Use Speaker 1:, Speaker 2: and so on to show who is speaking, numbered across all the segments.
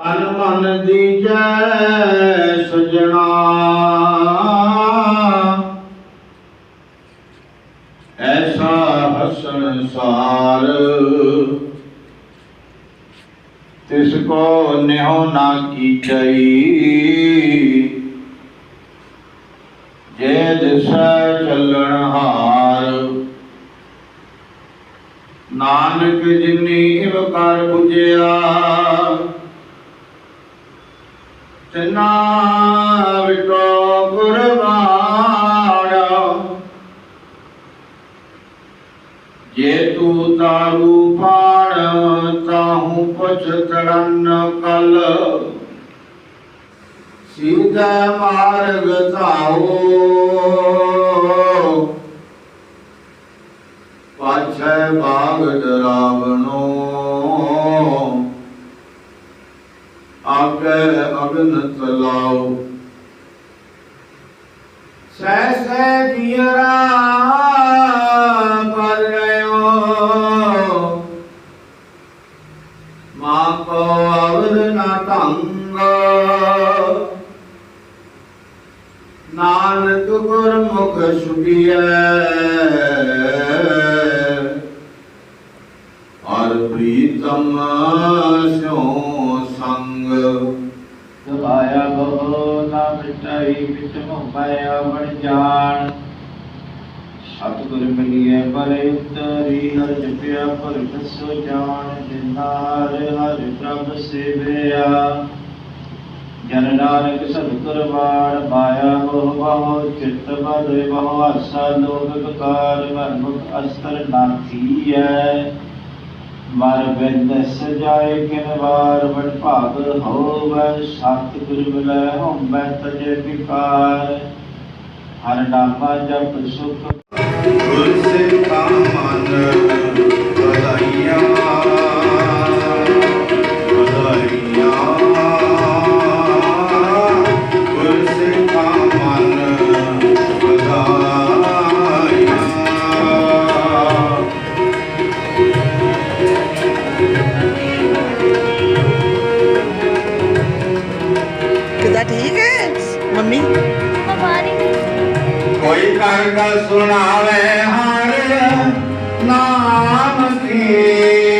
Speaker 1: ਤਨ ਮਨ ਦੀਜੈ ਸਜਣਾ। ਐਸਾ ਹਸਨ ਸਾਰ, ਤਿਸ ਕੋ ਨਿਉ ਨਾ ਕੀਚਈ ਜੇ ਦਿਸੈ ਚੱਲਣ ਹਾਰ, ਨਾਨਕ ਜਿਨੀ ਇਵ ਕਰ 부ਜਿਆ ਤਿਨਾ ਵਿਟੋ ਗੁਰਬਾਣਾ। ਜੇ ਤੂੰ ਤਾਰੂ ਪਾਣ ਤਾਹੂ ਪਛ ਕਲ। ਸੀਧਾ ਮਾਰਗ ਧਾਓ। ਪਾਛੈ ਬਾਗ ਡਰਾਵਣੋ ਆਗੇ ਅਗਨ ਚਲਾਓ ਸਹਿ ਸਹਿ ਜੀਰਾ ਪਰ ਰਿਓ। ਮਾ ਕੋ ਅਵਰ ਨਾ ਤੰਗ ਨਾਨਕ ਗੁਰਮੁਖ ਸੁਭੀਐ
Speaker 2: ਦਵਾਇਆ ਬੋ ਨਾ ਮਿਟਾਈ ਮਿਟ ਮੁਪਾਇਆ ਬਣ ਜਾਣ। ਸਤਿਗੁਰ ਮਿਲਿਐ ਪਰੇ ਉਤਰੀ, ਹਰ ਜਪਿਆ ਪਰ ਕਸੋ ਜਾਣ ਜਿਨਾਰ ਹਰ ਪ੍ਰਭ ਸੇਵਿਆ। ਜਨ ਨਾਨਕ ਸਤਿਗੁਰ ਬਾਣ ਮਾਇਆ ਮੋਹ ਬਹੁ, ਚਿੱਤ ਬਦ ਬਹੁ, ਆਸਾ ਲੋਭ ਵਿਕਾਰ ਮਨਮੁਖ ਅਸਤਰ ਨਾਥੀਐ ਮਰ ਬਿੰਦ ਸਜਾਏ ਕਿਨ ਵਾਰ ਵਡ ਭਾਗ ਹੋਵੈ ਸਤ ਮਿਲੈ ਹੋਮੈ ਤਜੇ ਵਿਕਾਰ। ਹਰ ਨਾਮਾ ਜਪ ਸੁਖ।
Speaker 1: ਗੁਰ ਸਿੱਖਾ ਮਨ ਵਧਾਈਆਂ।
Speaker 3: ਹੈ ਮੰਮੀ?
Speaker 1: ਕੋਈ ਕਰ ਸੁਣਾਵੇ ਹਰ ਨਾਮ ਕੀ?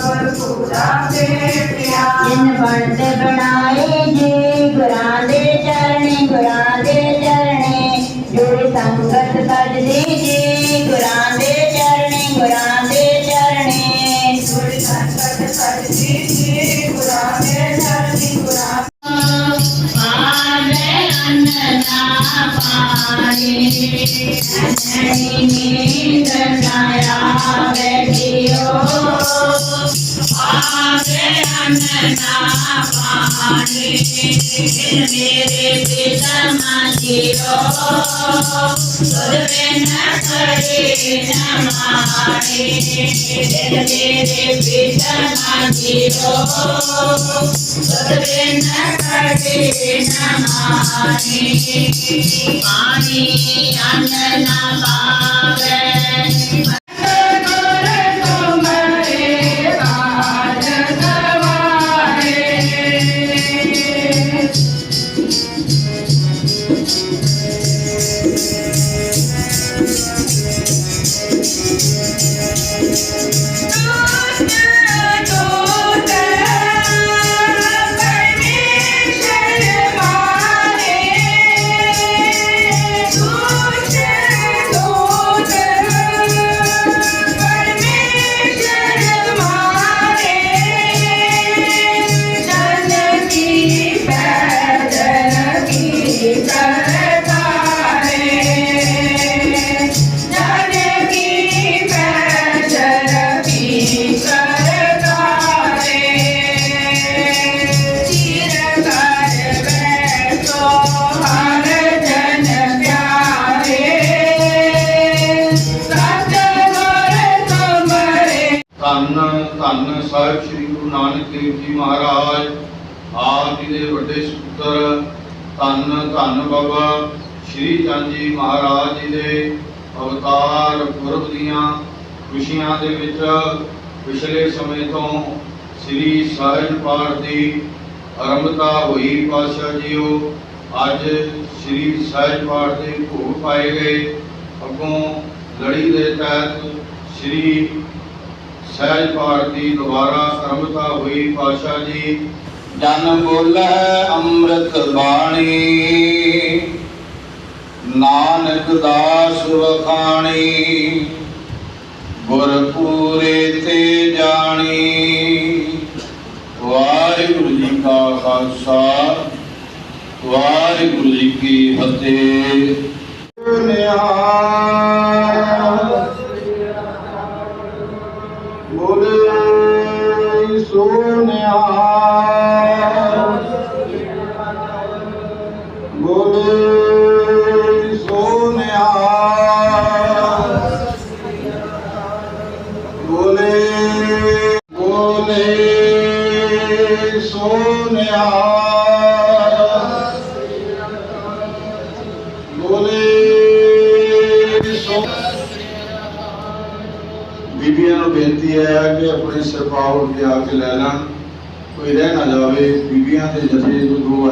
Speaker 4: ਸਤਿਗੁਰ ਪੂਰਾ
Speaker 5: ਭੇਟਿਆ
Speaker 4: ਆਵੇ ਅੰਨ ਨਾ ਪਾਣੀ
Speaker 5: ਸਰਵੇ ਨਾ ਕਰੇ ਨਾ ਮਾਰੇ ਦਿਲ ਮੇਰੇ ਬਿਤਨਾ ਜੀਵੋ ਸਰਵੇ ਨਾ ਕਰੇ
Speaker 1: ਨਾ ਮਾਰੇ ਪਾਣੀ ਅੰਨ ਨਾ ਪਾਵੇ ਦੇਵ ਜੀ ਮਹਾਰਾਜ। ਆਪ ਜੀ ਦੇ ਵੱਡੇ ਸੁਪੁੱਤਰ, ਧੰਨ ਧੰਨ ਬਾਬਾ ਸ਼੍ਰੀ ਚੰਦ ਜੀ ਮਹਾਰਾਜ ਜੀ ਦੇ ਅਵਤਾਰ ਪੁਰਬ ਦੀਆਂ ਖੁਸ਼ੀਆਂ ਦੇ ਵਿੱਚ ਪਿਛਲੇ ਸਮੇਂ ਤੋਂ ਸ੍ਰੀ ਸਾਹਿਬ ਪਾਠ ਦੀ ਆਰੰਭਤਾ ਹੋਈ। ਪਾਤਸ਼ਾਹ ਜੀਓ, ਅੱਜ ਸ੍ਰੀ ਸਾਹਿਬ ਪਾਠ ਦੇ ਭੋਗ ਪਾਏ ਗਏ। ਅੱਗੋਂ ਲੜੀ ਦੇ ਤਹਿਤ ਸ੍ਰੀ ਸਹਿਜ ਭਾਰਤੀ ਦੀ ਦੁਬਾਰਾ ਹੋਈ ਪਾਤਸ਼ਾਹ ਜੀ। ਜਨ ਬੋਲੇ ਅੰਮ੍ਰਿਤ ਬਾਣੀ। ਨਾਨਕ ਦਾਸ ਵਖਾਣੀ। ਗੁਰ ਪੂਰੇ ਤੇ ਜਾਣੀ। ਵਾਹਿਗੁਰੂ ਜੀ ਕਾ ਖਾਲਸਾ, ਵਾਹਿਗੁਰੂ ਜੀ ਕੀ ਫਤਿਹ। ਨੂੰ ਬੇਨਤੀ ਹੈ ਕਿ ਆਪਣੇ ਸਿਰਪਾਉ ਉੱਤੇ ਆ ਕੇ ਲੈ ਲੈਣ ਕੋਈ ਰਹਿ ਨਾ ਜਾਵੇ, ਬੀਬੀਆਂ ਦੇ ਜਥੇ ਤੋਂ ਦੋ